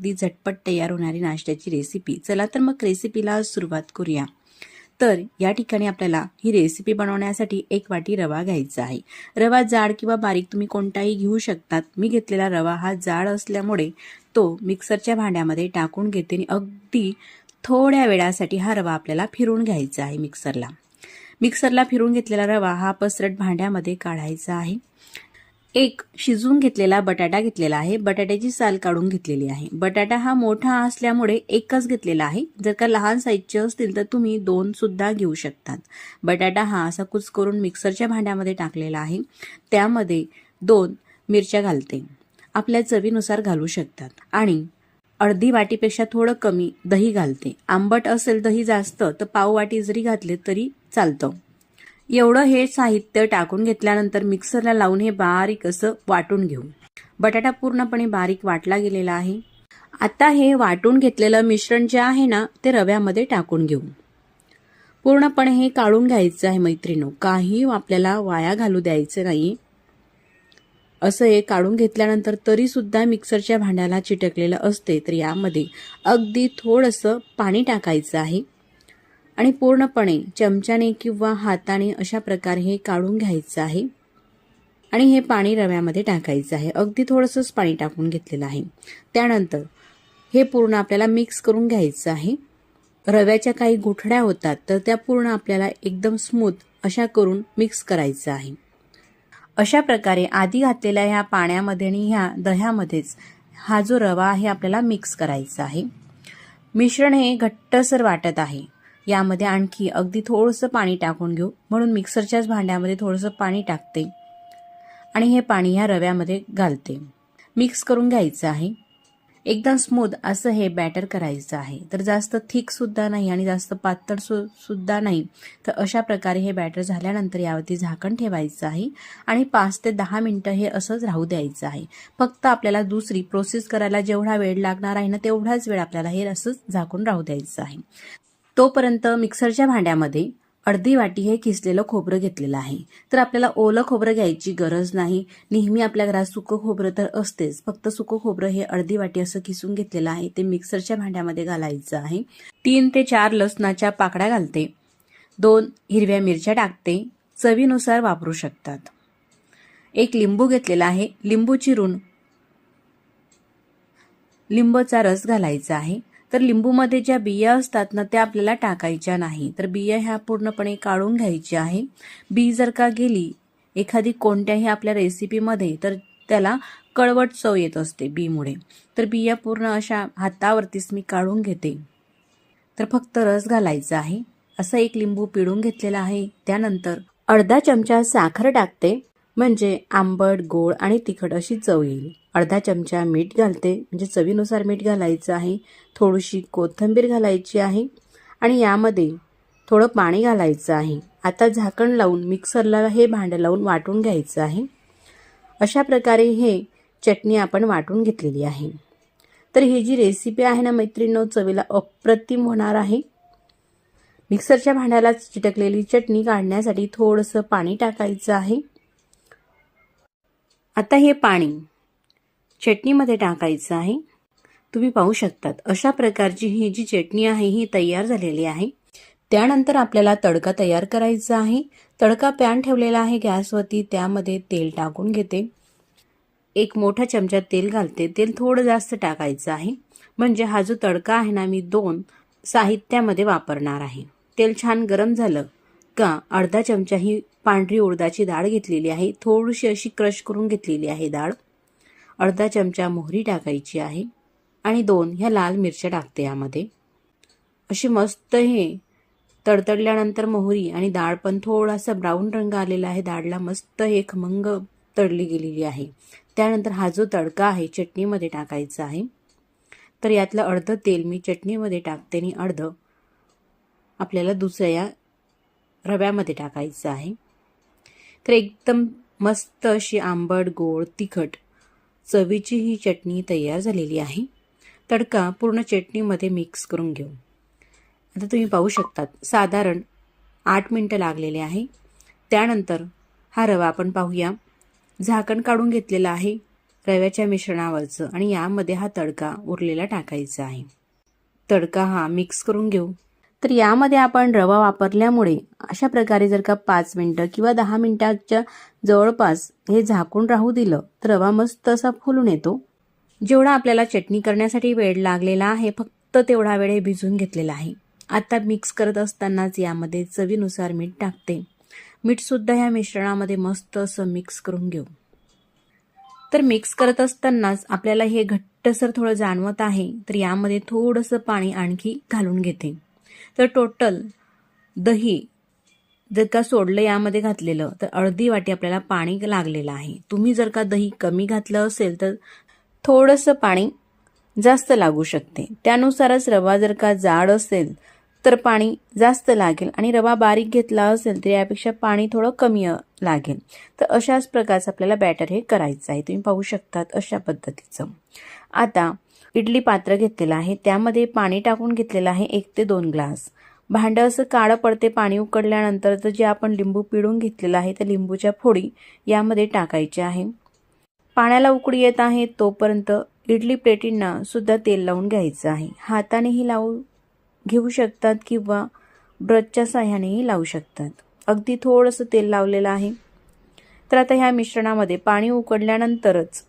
अगदी झटपट तयार होणारी नाश्त्याची रेसिपी चला तर मग रेसिपीला सुरुवात करूया. तर या ठिकाणी आपल्याला ही रेसिपी बनवण्यासाठी एक वाटी रवा घ्यायचा आहे. रवा जाड किंवा बारीक तुम्ही कोणताही घेऊ शकतात. मी घेतलेला रवा हा जाड असल्यामुळे तो मिक्सरच्या भांड्यामध्ये टाकून घेते आणि अगदी थोड्या वेळासाठी हा रवा आपल्याला फिरून घ्यायचा आहे मिक्सरला मिक्सरला फिरून घेतलेला रवा हा पसरट भांड्यामध्ये काढायचा आहे. एक शिजवून घेतलेला बटाटा घेतलेला आहे. बटाट्याची साल काढून घेतलेली आहे. बटाटा हा मोठा असल्यामुळे एकच घेतलेला आहे. जर का लहान साईजचे असतील तर तुम्ही दोन सुद्धा घेऊ शकतात. बटाटा हा असा कुच करून मिक्सरच्या भांड्यामध्ये टाकलेला आहे. त्यामध्ये दोन मिरच्या घालते. आपल्या चवीनुसार घालू शकतात. आणि अर्धी वाटीपेक्षा थोडं कमी दही घालते. आंबट असेल दही जास्त तर पाव वाटी जरी घातले तरी चालतं. एवढं हे साहित्य टाकून घेतल्यानंतर मिक्सरला लावून हे बारीक असं वाटून घेऊ. बटाटा पूर्णपणे बारीक वाटला गेलेला आहे. आता हे वाटून घेतलेलं मिश्रण जे आहे ना ते रव्यामध्ये टाकून घेऊ. पूर्णपणे हे काढून घ्यायचं आहे मैत्रिणो. काही आपल्याला वाया घालू द्यायचं नाही. असं हे काढून घेतल्यानंतर तरीसुद्धा मिक्सरच्या भांड्याला चिटकलेलं असते तर यामध्ये अगदी थोडंसं पाणी टाकायचं आहे. आणि पूर्णपणे चमच्याने किंवा हाताने अशा प्रकारे हे काढून घ्यायचं आहे. आणि हे पाणी रव्यामध्ये टाकायचं आहे. अगदी थोडंसंच पाणी टाकून घेतलेलं आहे. त्यानंतर हे पूर्ण आपल्याला मिक्स करून घ्यायचं आहे. रव्याच्या काही गुठड्या होतात तर त्या पूर्ण आपल्याला एकदम स्मूथ अशा करून मिक्स करायचं आहे. अशा प्रकारे आधी घातलेल्या ह्या पाण्यामध्ये आणि ह्या दह्यामध्येच हा जो रवा आहे आपल्याला मिक्स करायचा आहे. मिश्रण हे घट्टसर वाटत आहे. यामध्ये आणखी अगदी थोडंसं पाणी टाकून घेऊ. म्हणून मिक्सरच्याच भांड्यामध्ये थोडंसं पाणी टाकते. आणि हे पाणी ह्या रव्यामध्ये घालते. मिक्स करून घ्यायचं आहे. एकदम स्मूथ असं हे बॅटर करायचं आहे. तर जास्त थिकसुद्धा नाही आणि जास्त पातळ सु सुद्धा नाही. तर अशा प्रकारे हे बॅटर झाल्यानंतर यावरती झाकण ठेवायचं आहे. आणि पाच ते दहा मिनटं हे असंच राहू द्यायचं आहे. फक्त आपल्याला दुसरी प्रोसेस करायला जेवढा वेळ लागणार आहे ना तेवढाच वेळ आपल्याला हे असंच झाकून राहू द्यायचं आहे. तोपर्यंत मिक्सरच्या भांड्यामध्ये अर्धी वाटी हे किसलेलं खोबरं घेतलेलं आहे. तर आपल्याला ओलं खोबरं घ्यायची गरज नाही. नेहमी आपल्या घरात सुकं खोबरं तर असतेच. फक्त सुकं खोबरं हे अर्धी वाटी असं किसून घेतलेलं आहे. ते मिक्सरच्या भांड्यामध्ये घालायचं आहे. तीन ते चार लसणाच्या पाकड्या घालते. दोन हिरव्या मिरच्या टाकते. चवीनुसार वापरू शकतात. एक लिंबू घेतलेला आहे. लिंबू चिरून लिंबूचा रस घालायचा आहे. तर लिंबूमध्ये ज्या बिया असतात ना त्या आपल्याला टाकायच्या नाही. तर बिया ह्या पूर्णपणे काढून घ्यायच्या आहे. बी जर का गेली एखादी कोणत्याही आपल्या रेसिपीमध्ये तर त्याला कळवट चव येत असते बीमुळे. तर बिया पूर्ण अशा हातावरतीच मी काढून घेते. तर फक्त रस घालायचा आहे. असं एक लिंबू पिळून घेतलेला आहे. त्यानंतर अर्धा चमचा साखर टाकते. म्हणजे आंबट गोड आणि तिखट अशी चव येईल. अर्धा चमचा मीठ घालते. म्हणजे चवीनुसार मीठ घालायचं आहे. थोडीशी कोथिंबीर घालायची आहे. आणि यामध्ये थोडं पाणी घालायचं आहे. आता झाकण लावून मिक्सरला हे भांडं लावून वाटून घ्यायचं आहे. अशा प्रकारे हे चटणी आपण वाटून घेतलेली आहे. तर ही जी रेसिपी आहे ना मैत्रिणींनो चवीला अप्रतिम होणार आहे. मिक्सरच्या भांड्याला चिटकलेली चटणी काढण्यासाठी थोडंसं पाणी टाकायचं आहे. आता हे पाणी चटणीमध्ये टाकायचं आहे. तुम्ही पाहू शकतात अशा प्रकारची ही जी चटणी आहे ही तयार झालेली आहे. त्यानंतर आपल्याला तडका तयार करायचा आहे. तडका पॅन ठेवलेला आहे गॅसवरती त्यामध्ये तेल टाकून घेते. एक मोठा चमचा तेल घालते. तेल थोडं जास्त टाकायचं आहे. म्हणजे हा जो तडका आहे ना मी दोन साहित्यामध्ये वापरणार आहे. तेल छान गरम झालं का अर्धा चमचा ही पांढरी उडदाची डाळ घेतलेली आहे. थोडीशी अशी क्रश करून घेतलेली आहे डाळ. अर्धा चमचा मोहरी टाकायची आहे आणि दोन ह्या लाल मिरच्या टाकते यामध्ये. अशी मस्त हे तडतडल्यानंतर मोहरी आणि डाळ पण थोडासा ब्राऊन रंग आलेला आहे. डाळला मस्त हे खमंग तडली गेलेली आहे. त्यानंतर हा जो तडका आहे चटणीमध्ये टाकायचा आहे. तर यातलं अर्धं तेल मी चटणीमध्ये टाकते आणि अर्धं आपल्याला दुसऱ्या रव्यामध्ये टाकायचं आहे. तर एकदम मस्त अशी आंबट गोड तिखट चवीची ही चटणी तयार झालेली आहे. तडका पूर्ण चटणीमध्ये मिक्स करून घेऊ. आता तुम्ही पाहू शकतात साधारण आठ मिनटं लागलेले आहे. त्यानंतर हा रवा आपण पाहूया. झाकण काढून घेतलेला आहे रव्याच्या मिश्रणावरचं आणि यामध्ये हा तडका उरलेला टाकायचा आहे. तडका हा मिक्स करून घेऊ. तर यामध्ये आपण रवा वापरल्यामुळे अशा प्रकारे जर का पाच मिनटं किंवा दहा मिनटाच्या जवळपास हे झाकून राहू दिलं तर रवा मस्त असा फुलून येतो. जेवढा आपल्याला चटणी करण्यासाठी वेळ लागलेला आहे फक्त तेवढा वेळ हे भिजून घेतलेला आहे. आता मिक्स करत असतानाच यामध्ये चवीनुसार मीठ टाकते. मीठसुद्धा ह्या मिश्रणामध्ये मस्त असं मिक्स करून घेऊ. तर मिक्स करत असतानाच आपल्याला हे घट्टसर थोडं जाणवत आहे तर यामध्ये थोडंसं पाणी आणखी घालून घेते. तर टोटल दही जर का सोडलं यामध्ये घातलेलं तर अर्धी वाटी आपल्याला पाणी लागलेलं आहे. तुम्ही जर का दही कमी घातलं असेल तर थोडंसं पाणी जास्त लागू शकते. त्यानुसारच रवा जर का जाड असेल तर पाणी जास्त लागेल आणि रवा बारीक घेतला असेल तर यापेक्षा पाणी थोडं कमी लागेल. तर अशाच प्रकारचं आपल्याला बॅटर हे करायचं आहे. तुम्ही पाहू शकतात अशा पद्धतीचं. आता इडली पात्र घेतलेलं आहे. त्यामध्ये पाणी टाकून घेतलेलं आहे एक ते दोन ग्लास. भांडं असं काळं पडते पाणी उकडल्यानंतर तर जे आपण लिंबू पिळून घेतलेलं आहे त्या लिंबूच्या फोडी यामध्ये टाकायच्या आहे. पाण्याला उकडी येत आहे तोपर्यंत इडली प्लेटींना सुद्धा तेल लावून घ्यायचं आहे. हातानेही लावू घेऊ शकतात किंवा ब्रशच्या साह्यानेही लावू शकतात. अगदी थोडंसं तेल लावलेलं आहे. तर आता ह्या मिश्रणामध्ये पाणी उकडल्यानंतरच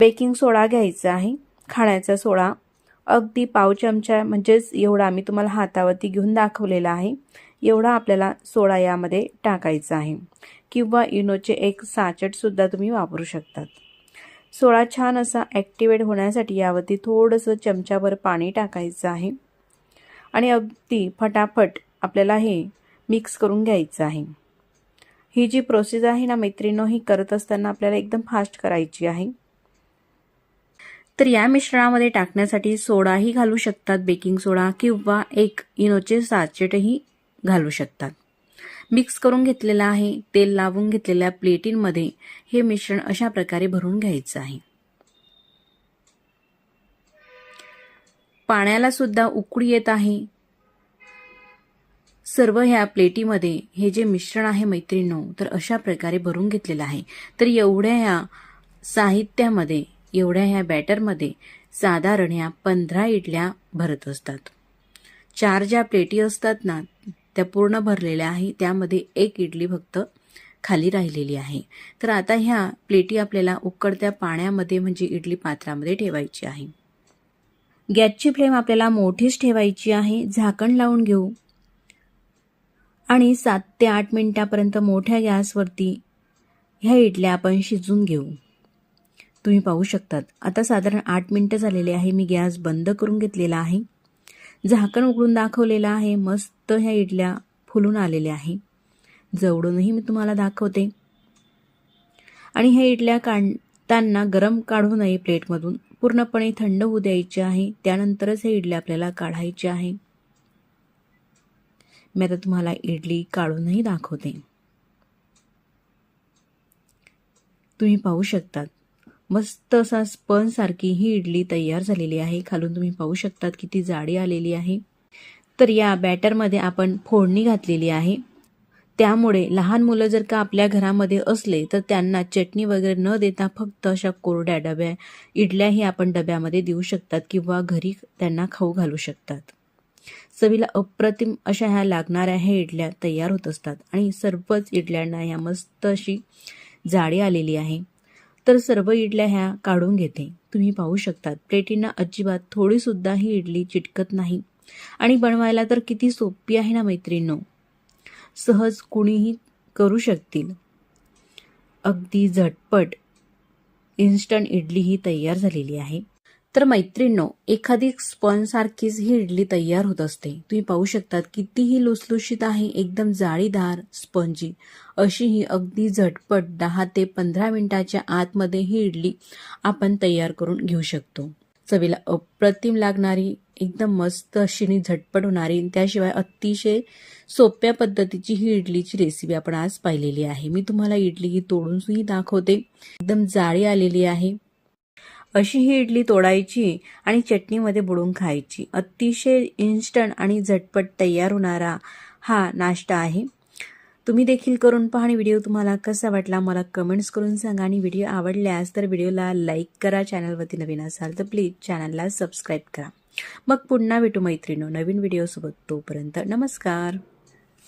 बेकिंग सोडा घ्यायचा आहे. खाण्याचा सोडा. अगदी पाव चमचा म्हणजेच एवढा मी तुम्हाला हातावरती घेऊन दाखवलेला आहे. एवढा आपल्याला सोडा यामध्ये टाकायचा आहे. किंवा इनोचे एक साचटसुद्धा तुम्ही वापरू शकतात. सोडा छान असा ॲक्टिवेट होण्यासाठी यावरती थोडंसं चमच्यावर पाणी टाकायचं आहे. आणि अगदी फटाफट आपल्याला हे मिक्स करून घ्यायचं आहे. ही जी प्रोसेस आहे ना मैत्रिणो ही करत असताना आपल्याला एकदम फास्ट करायची आहे. तर या मिश्रणामध्ये टाकण्यासाठी सोडाही घालू शकतात बेकिंग सोडा किंवा एक इनोचे साचेटही घालू शकतात. मिक्स करून घेतलेलं आहे तेल लावून घेतलेल्या प्लेटींमध्ये हे मिश्रण अशा प्रकारे भरून घ्यायचं आहे. पाण्याला सुद्धा उकळी येत आहे. सर्व ह्या प्लेटीमध्ये हे जे मिश्रण आहे मैत्रिणींनो तर अशा प्रकारे भरून घेतलेलं आहे. तर एवढ्या ह्या साहित्यामध्ये एवढ्या ह्या बॅटरमध्ये साधारण ह्या पंधरा इडल्या भरत असतात. चार ज्या प्लेटी असतात ना त्या पूर्ण भरलेल्या आहे त्यामध्ये एक इडली फक्त खाली राहिलेली आहे. तर आता ह्या प्लेटी आपल्याला उकडत्या पाण्यामध्ये म्हणजे इडली पात्रामध्ये ठेवायची आहे. गॅसची फ्लेम आपल्याला मोठीच ठेवायची आहे. झाकण लावून घेऊ. आणि सात ते आठ मिनिटापर्यंत मोठ्या गॅसवरती ह्या इडल्या आपण शिजून घेऊ. तुम्ही पाहू शकतात. आता साधारण आठ मिनटं झालेले आहे. मी गॅस बंद करून घेतलेला आहे. झाकण उघडून दाखवलेलं आहे. मस्त ह्या इडल्या फुलून आलेल्या आहे. जवळूनही मी तुम्हाला दाखवते. आणि ह्या इडल्या काढताना गरम काढू नये प्लेटमधून. पूर्णपणे थंड होऊ द्यायची आहे. त्यानंतरच हे इडल्या आपल्याला काढायची आहे. मी आता तुम्हाला इडली काढूनही दाखवते. तुम्ही पाहू शकतात. मस्त असा स्पन सारखी ही इडली तयार झालेली आहे. खालून तुम्ही पाहू शकतात किती जाडी आलेली आहे. तर या बॅटरमध्ये आपण फोडणी घातलेली आहे. त्यामुळे लहान मुलं जर का आपल्या घरामध्ये असले तर त्यांना चटणी वगैरे न देता फक्त अशा कोरड्या डब्या इडल्याही आपण डब्यामध्ये देऊ शकतात किंवा घरी त्यांना खाऊ घालू शकतात. चवीला अप्रतिम अशा ह्या लागणाऱ्या ह्या इडल्या तयार होत असतात. आणि सर्वच इडल्यांना ह्या मस्त अशी जाडी आलेली आहे. तर सर्व इडल्या ह्या काढून घेते. तुम्ही पाहू शकतात प्लेटींना अजिबात थोडीसुद्धा ही इडली चिटकत नाही. आणि बनवायला तर किती सोपी आहे ना मैत्रिणींनो. सहज कुणीही करू शकतील. अगदी झटपट इन्स्टंट इडली ही तयार झालेली आहे. तर मैत्रिणींनो एखादी स्पॉनसारखीच ही इडली तयार होत असते. तुम्ही पाहू शकतात कितीही लुसलुशीत आहे एकदम जाळीदार स्पंजी अशी ही अगदी झटपट दहा ते पंधरा मिनिटाच्या आतमध्ये ही इडली आपण तयार करून घेऊ शकतो. चवीला अप्रतिम लागणारी एकदम मस्त अशी आणि झटपट होणारी त्याशिवाय अतिशय सोप्या पद्धतीची ही इडलीची रेसिपी आपण आज पाहिलेली आहे. मी तुम्हाला इडली ही तोडूनही दाखवते. एकदम जाळी आलेली आहे. अशी ही इडली तोडायची आणि चटणीमध्ये बुडून खायची. अतिशय इन्स्टंट आणि झटपट तयार होणारा हा नाश्ता आहे. तुम्ही देखील करून पहा आणि व्हिडिओ तुम्हाला कसा वाटला मला कमेंट्स करून सांगा आणि व्हिडिओ आवडल्यास तर व्हिडिओला लाईक करा चॅनलवरती नवीन असाल तर प्लीज चॅनलला सबस्क्राईब करा. मग पुन्हा भेटू मैत्रिणो नवीन व्हिडिओसोबत तोपर्यंत नमस्कार.